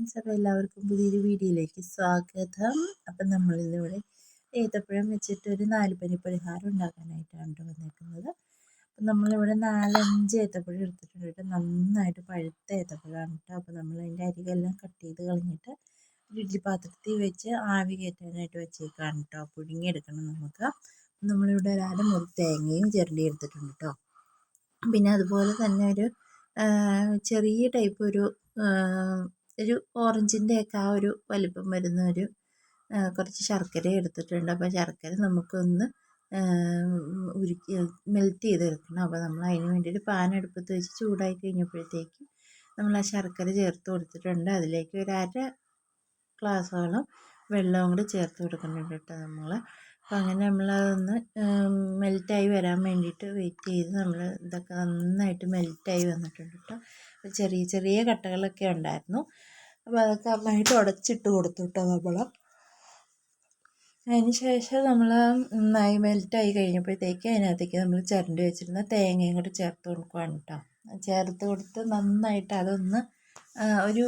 Friends അപ്പോൾ എല്ലാവർക്കും പുതിയൊരു വീഡിയോയിലേക്ക് സ്വാഗതം. അപ്പം നമ്മളിന്നിവിടെ ഏത്തപ്പഴം വെച്ചിട്ട് ഒരു നാലുപനി പരിഹാരം ഉണ്ടാക്കാനായിട്ടാണ് വന്നിരിക്കുന്നത് അപ്പം നമ്മളിവിടെ നാലഞ്ച് ഏത്തപ്പഴം എടുത്തിട്ടുണ്ട് കേട്ടോ. നന്നായിട്ട് പഴുത്ത ഏത്തപ്പഴമാണ് കേട്ടോ. അപ്പോൾ നമ്മൾ അതിന്റെ അരികെല്ലാം കട്ട് ചെയ്ത് കളഞ്ഞിട്ട് ഇഡ്ഡലി പാത്രത്തിൽ വെച്ച് ആവി കയറ്റാനായിട്ട് വെച്ചേക്കാണ് കേട്ടോ. പുഴുങ്ങിയെടുക്കണം നമുക്ക്. നമ്മളിവിടെ ഒരു തേങ്ങയും ചിരണ്ടി എടുത്തിട്ടുണ്ട് കേട്ടോ. പിന്നെ അതുപോലെ തന്നെ ഒരു ചെറിയ ടൈപ്പ് ഒരു ഒരു ഓറഞ്ചിന്റെയൊക്കെ ആ ഒരു വലിപ്പം വരുന്ന ഒരു കുറച്ച് ശർക്കര എടുത്തിട്ടുണ്ട്. അപ്പോൾ ശർക്കര നമുക്കൊന്ന് ഉരുക്കി മെൽറ്റ് ചെയ്തെടുക്കണം. അപ്പോൾ നമ്മൾ അതിന് വേണ്ടിയിട്ട് പാൻ അടുപ്പത്ത് വെച്ച് ചൂടായി കഴിഞ്ഞപ്പോഴത്തേക്കും നമ്മൾ ആ ശർക്കര ചേർത്ത് കൊടുത്തിട്ടുണ്ട്. അതിലേക്ക് ഒരു അര ഗ്ലാസ്സോളം വെള്ളവും കൂടി ചേർത്ത് കൊടുക്കുന്നുണ്ട് കേട്ടോ നമ്മൾ അപ്പോൾ അങ്ങനെ നമ്മളതൊന്ന് മെൽറ്റായി വരാൻ വേണ്ടിയിട്ട് വെയിറ്റ് ചെയ്ത് നമ്മൾ ഇതൊക്കെ നന്നായിട്ട് മെൽറ്റായി വന്നിട്ടുണ്ട് കേട്ടോ. ചെറിയ ചെറിയ കട്ടകളൊക്കെ ഉണ്ടായിരുന്നു. അപ്പോൾ അതൊക്കെ നന്നായിട്ട് ഉടച്ചിട്ട് കൊടുത്തു കേട്ടോ നമ്മൾ അതിന് ശേഷം നമ്മൾ നന്നായി മെൽറ്റായി കഴിഞ്ഞപ്പോഴത്തേക്ക് അതിനകത്തേക്ക് നമ്മൾ ചിരണ്ടി വെച്ചിരുന്ന തേങ്ങയും കൂടി ചേർത്ത് കൊടുക്കുകയാണ് കേട്ടോ ചേർത്ത് കൊടുത്ത് നന്നായിട്ട് അതൊന്ന് ഒരു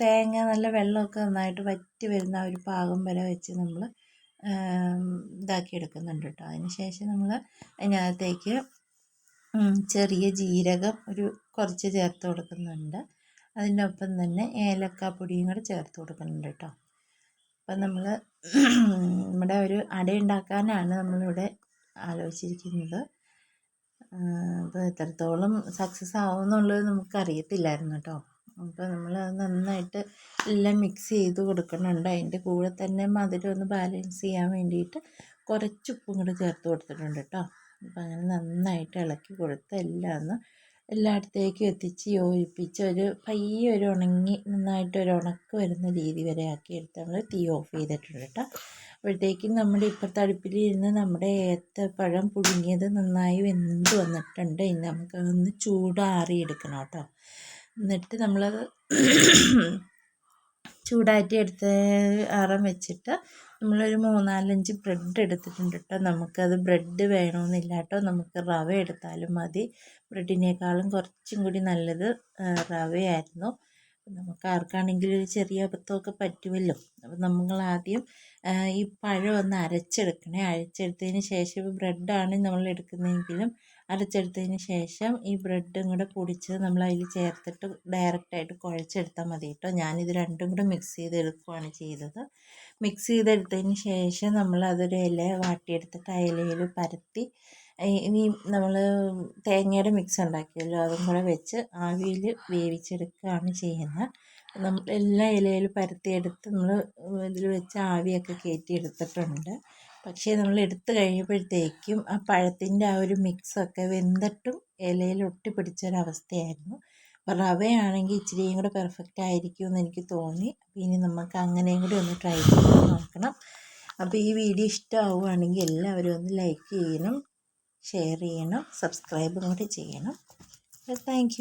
തേങ്ങ നല്ല വെള്ളമൊക്കെ നന്നായിട്ട് വറ്റി വരുന്ന ഒരു പാകം വരെ വെച്ച് നമ്മൾ ഇതാക്കി എടുക്കുന്നുണ്ട് കേട്ടോ അതിന് ശേഷം നമ്മൾ അതിനകത്തേക്ക് ചെറിയ ജീരകം ഒരു കുറച്ച് ചേർത്ത് കൊടുക്കുന്നുണ്ട്. അതിന്റെ ഒപ്പം തന്നെ ഏലക്കാപ്പൊടിയും കൂടെ ചേർത്ത് കൊടുക്കുന്നുണ്ട് കേട്ടോ. അപ്പം നമ്മൾ നമ്മുടെ ഒരു അട ഉണ്ടാക്കാനാണ് നമ്മളിവിടെ ആലോചിച്ചിരിക്കുന്നത്. അപ്പോൾ എത്രത്തോളം സക്സസ് ആവുമെന്നുള്ളത് നമുക്കറിയത്തില്ലായിരുന്നു കേട്ടോ. അപ്പോൾ നമ്മൾ അത് നന്നായിട്ട് എല്ലാം മിക്സ് ചെയ്ത് കൊടുക്കുന്നുണ്ട്. അതിന്റെ കൂടെ തന്നെ മധുരം ഒന്ന് ബാലൻസ് ചെയ്യാൻ വേണ്ടിയിട്ട് കുറച്ച് ഉപ്പും കൂടെ ചേർത്ത് കൊടുത്തിട്ടുണ്ട് കേട്ടോ. അപ്പോൾ അങ്ങനെ നന്നായിട്ട് ഇളക്കി കൊടുത്ത് എല്ലാം ഒന്ന് എല്ലായിടത്തേക്കും എത്തിച്ച് യോജിപ്പിച്ച് ഒരു പയ്യെ ഒരു ഉണങ്ങി നന്നായിട്ട് ഒരു ഉണക്ക് വരുന്ന രീതി വരെ ആക്കി എടുത്ത് നമ്മൾ തീ ഓഫ് ചെയ്തിട്ടുണ്ട് കേട്ടോ. അപ്പോഴത്തേക്കും നമ്മുടെ ഇപ്പുറത്തെ അടുപ്പിലിരുന്ന് നമ്മുടെ ഏത്തപ്പഴം പുഴുങ്ങിയത് നന്നായി വെന്ത് വന്നിട്ടുണ്ട്. ഇനി നമുക്കതൊന്ന് ചൂടാറിയെടുക്കണം കേട്ടോ. എന്നിട്ട് നമ്മളത് ചൂടാറ്റി എടുത്ത് ആറാൻ വെച്ചിട്ട് നമ്മളൊരു മൂന്നാലഞ്ച് ബ്രെഡ് എടുത്തിട്ടുണ്ട് കേട്ടോ നമുക്കത് ബ്രെഡ് വേണമെന്നില്ല കേട്ടോ നമുക്ക് റവ എടുത്താലും മതി. ബ്രെഡിനേക്കാളും കുറച്ചും കൂടി നല്ലത് റവയായിരുന്നു. നമുക്ക് ആർക്കാണെങ്കിലും ഒരു ചെറിയ അബദ്ധമൊക്കെ പറ്റുമല്ലോ. അപ്പം നമ്മൾ ആദ്യം ഈ പഴം ഒന്ന് അരച്ചെടുക്കണേ. അരച്ചെടുത്തതിന് ശേഷം ബ്രെഡാണ് നമ്മൾ എടുക്കുന്നതെങ്കിലും അരച്ചെടുത്തതിന് ശേഷം ഈ ബ്രെഡും കൂടെ പൊടിച്ച് നമ്മൾ അതിൽ ചേർത്തിട്ട് ഡയറക്റ്റായിട്ട് കുഴച്ചെടുത്താൽ മതി കേട്ടോ. ഞാനിത് രണ്ടും കൂടെ മിക്സ് ചെയ്തെടുക്കുകയാണ് ചെയ്തത്. മിക്സ് ചെയ്തെടുത്തതിന് ശേഷം നമ്മൾ അതൊരു ഇല വാട്ടിയെടുത്തിട്ട് ആ ഇലയിൽ പരത്തി ഇനി നമ്മൾ തേങ്ങയുടെ മിക്സ് ഉണ്ടാക്കിയല്ലോ അതും കൂടെ വെച്ച് ആവിയിൽ വേവിച്ചെടുക്കുകയാണ് ചെയ്യുന്നത്. നമ്മൾ എല്ലാ ഇലയിലും പരത്തിയെടുത്ത് നമ്മൾ ഇതിൽ വെച്ച് ആവിയൊക്കെ കയറ്റി എടുത്തിട്ടുണ്ട് പക്ഷേ നമ്മൾ എടുത്ത് കഴിയുമ്പോഴത്തേക്കും ആ പഴത്തിന്റെ ആ ഒരു മിക്സൊക്കെ വെന്തിട്ടും ഇലയിൽ ഒട്ടിപ്പിടിച്ചൊരവസ്ഥയായിരുന്നു അപ്പോൾ റവയാണെങ്കിൽ ഇച്ചിരിയും കൂടെ പെർഫെക്റ്റ് ആയിരിക്കും എന്ന് എനിക്ക് തോന്നി. അപ്പോൾ ഇനി നമുക്ക് അങ്ങനെയും കൂടി ഒന്ന് ട്രൈ ചെയ്ത് നോക്കണം. അപ്പോൾ ഈ വീഡിയോ ഇഷ്ടമാവുകയാണെങ്കിൽ എല്ലാവരും ഒന്ന് ലൈക്ക് ചെയ്യണം. ഷെയർ ചെയ്യണം സബ്സ്ക്രൈബും കൂടി ചെയ്യണം. താങ്ക്